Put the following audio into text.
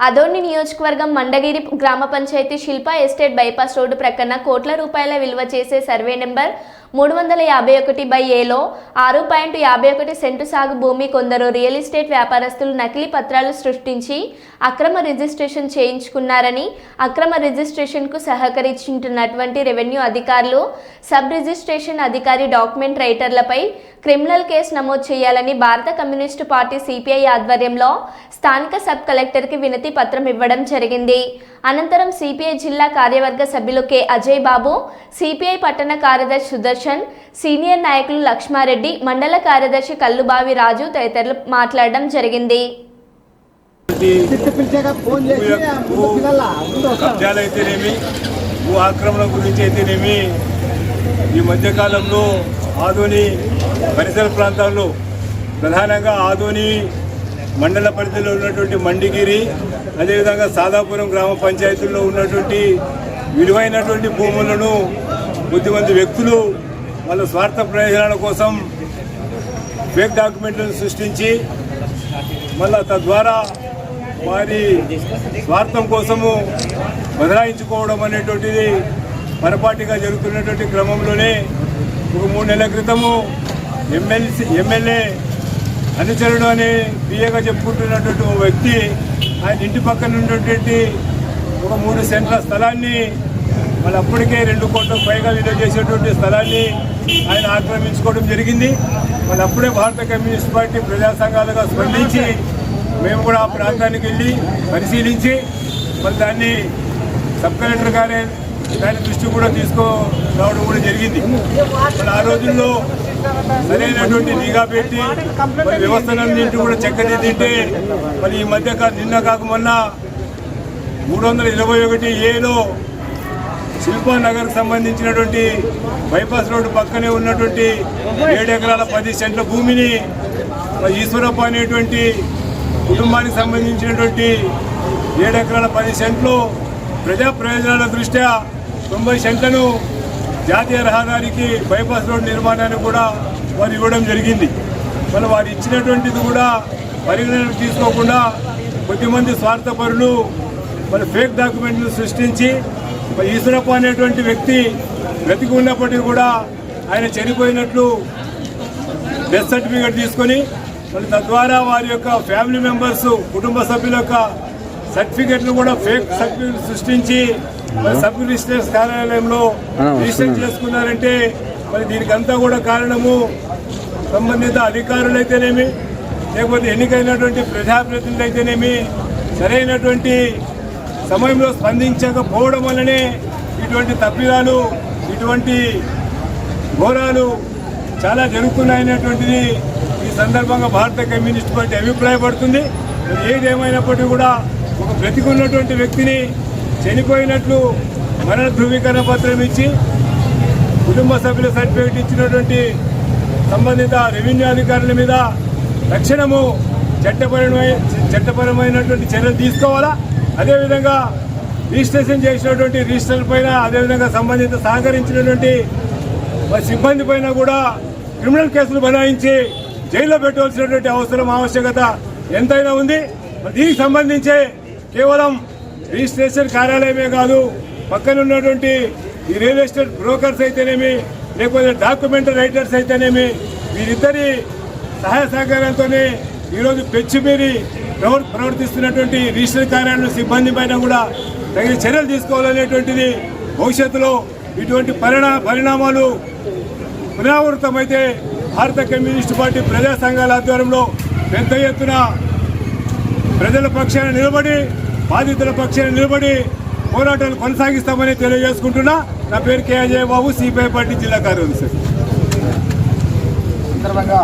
అదోని నియోజకవర్గం మండగిరి గ్రామ panchayat Shilpa estate bypass road ప్రక్కన కోట్ల రూపాయల విలువ చేసే సర్వే నెంబర్ మూడు వందల యాభై ఒకటి బై ఏలో ఆరు పాయింట్ యాభై ఒకటి సెంటు సాగు భూమి కొందరు రియల్ ఎస్టేట్ వ్యాపారస్తులు నకిలీ పత్రాలు సృష్టించి అక్రమ రిజిస్ట్రేషన్ చేయించుకున్నారని అక్రమ రిజిస్ట్రేషన్కు సహకరించుంటున్నటువంటి రెవెన్యూ అధికారులు సబ్ రిజిస్ట్రేషన్ అధికారి డాక్యుమెంట్ రైటర్లపై క్రిమినల్ కేసు నమోదు చేయాలని భారత కమ్యూనిస్టు పార్టీ సిపిఐ ఆధ్వర్యంలో స్థానిక సబ్ కలెక్టర్కి వినతి పత్రం ఇవ్వడం జరిగింది. అనంతరం సిపిఐ జిల్లా కార్యవర్గ సభ్యులు కె. అజయ్ బాబు సిపిఐ పట్టణ కార్యదర్శి సుదర్శన్ సీనియర్ నాయకులు లక్ష్మారెడ్డి మండల కార్యదర్శి కల్లుబావి రాజు తదితరులు మాట్లాడడం జరిగింది. తిట్టి భూ ఆక్రమణ గురించి అయితేనేమి ఈ మధ్యకాలంలో ఆదోని పరిసర ప్రాంతాల్లో ప్రధానంగా ఆదోని మండల పరిధిలో ఉన్నటువంటి మండిగిరి అదేవిధంగా సాదాపురం గ్రామ పంచాయతీల్లో ఉన్నటువంటి విలువైనటువంటి భూములను కొద్దిమంది వ్యక్తులు వాళ్ళ స్వార్థ ప్రయోజనాల కోసం ఫేక్ డాక్యుమెంట్లను సృష్టించి మళ్ళా తద్వారా వారి స్వార్థం కోసము బదలాయించుకోవడం అనేటువంటిది పొరపాటుగా జరుగుతున్నటువంటి క్రమంలోనే ఒక మూడు నెలల క్రితము ఎమ్మెల్సీ ఎమ్మెల్యే అనుచరుడు అని బిఏగా చెప్పుకుంటున్నటువంటి ఓ వ్యక్తి ఆయన ఇంటి పక్కన ఉన్నటువంటి ఒక మూడు సెంట్ల స్థలాన్ని వాళ్ళు అప్పటికే రెండు కోట్లకు పైగా విలువ చేసేటువంటి స్థలాన్ని ఆయన ఆక్రమించుకోవడం జరిగింది. వాళ్ళు అప్పుడే భారత కమ్యూనిస్ట్ పార్టీ ప్రజా సంఘాలుగా స్పందించి మేము కూడా ఆ ప్రాంతానికి వెళ్ళి పరిశీలించి మరి దాన్ని సబ్ కలెక్టర్ గారే దాని దృష్టి కూడా తీసుకురావడం కూడా జరిగింది. మరి ఆ రోజుల్లో సరైనటువంటి నిఘా పెట్టి మరి వ్యవస్థలన్నింటి కూడా చక్కదిద్దింటే మరి ఈ మధ్య నిన్న కాక మొన్న మూడు వందల ఇరవై ఒకటి ఏలో శిల్పానగర్కి సంబంధించినటువంటి బైపాస్ రోడ్డు పక్కనే ఉన్నటువంటి ఏడు ఎకరాల పది సెంట్ల భూమిని ఈశ్వరప్ప అనేటువంటి కుటుంబానికి సంబంధించినటువంటి ఏడు ఎకరాల పది సెంట్లు ప్రజా ప్రయోజనాల దృష్ట్యా తొంభై సెంట్లను జాతీయ రహదారికి బైపాస్ రోడ్ నిర్మాణానికి కూడా వారు ఇవ్వడం జరిగింది. మరి వారు ఇచ్చినటువంటిది కూడా పరిగణనకు తీసుకోకుండా కొద్దిమంది స్వార్థపరులు మరి ఫేక్ డాక్యుమెంట్లు సృష్టించి ఈశ్వరప్ప అనేటువంటి వ్యక్తి బ్రతికి ఉన్నప్పటికీ కూడా ఆయన చనిపోయినట్లు డెత్ సర్టిఫికేట్ తీసుకొని మరి తద్వారా వారి యొక్క ఫ్యామిలీ మెంబర్స్ కుటుంబ సభ్యుల యొక్క సర్టిఫికెట్లు కూడా ఫేక్ సర్టిఫికెట్ సృష్టించి సబ్ రిజిస్ట్రేషన్ కార్యాలయంలో రిజిస్టర్ చేసుకున్నారంటే మరి దీనికి అంతా కూడా కారణము సంబంధిత అధికారులైతేనేమి లేకపోతే ఎన్నికైనటువంటి ప్రజాప్రతినిధులు అయితేనేమి సరైనటువంటి సమయంలో స్పందించకపోవడం వల్లనే ఇటువంటి తప్పిదాలు ఇటువంటి ఘోరాలు చాలా జరుగుతున్నాయనేటువంటిది ఈ సందర్భంగా భారత కమ్యూనిస్ట్ పార్టీ అభిప్రాయపడుతుంది. ఏదేమైనప్పటికీ కూడా ఒక బ్రతికున్నటువంటి వ్యక్తిని చనిపోయినట్లు మరణ ధృవీకరణ పత్రం ఇచ్చి కుటుంబ సభ్యుల సర్టిఫికేట్ ఇచ్చినటువంటి సంబంధిత రెవెన్యూ అధికారుల మీద తక్షణము చట్టపరమైన చట్టపరమైనటువంటి చర్యలు తీసుకోవాలా? అదేవిధంగా రిజిస్ట్రేషన్ చేసినటువంటి రిజిస్టర్ పైన అదేవిధంగా సంబంధిత సహకరించినటువంటి సిబ్బంది పైన కూడా క్రిమినల్ కేసులు బనాయించి జైల్లో పెట్టవలసినటువంటి అవసరం ఆవశ్యకత ఎంతైనా ఉంది. దీనికి సంబంధించి కేవలం రిజిస్ట్రేషన్ కార్యాలయమే కాదు పక్కన ఉన్నటువంటి ఈ రియల్ ఎస్టేట్ బ్రోకర్స్ అయితేనేమి లేకపోతే డాక్యుమెంట్ రైటర్స్ అయితేనేమి వీరిద్దరి సహాయ సహకారంతోనే ఈరోజు పెచ్చిమీరి ప్రవర్ ప్రవర్తిస్తున్నటువంటి రిజిస్టర్ కార్యాలయం సిబ్బంది పైన కూడా తగిన చర్యలు తీసుకోవాలనేటువంటిది భవిష్యత్తులో ఇటువంటి పరిణా పరిణామాలు పునరావృతమైతే భారత కమ్యూనిస్ట్ పార్టీ ప్రజా సంఘాల ఆధ్వర్యంలో పెద్ద ఎత్తున ప్రజల పక్షాన నిలబడి బాధితుల పక్షాన్ని నిలబడి పోరాటాలు కొనసాగిస్తామని తెలియజేసుకుంటున్నా. నా పేరు K Ajay Babu CPI party జిల్లా కార్యదర్శి. సందర్భంగా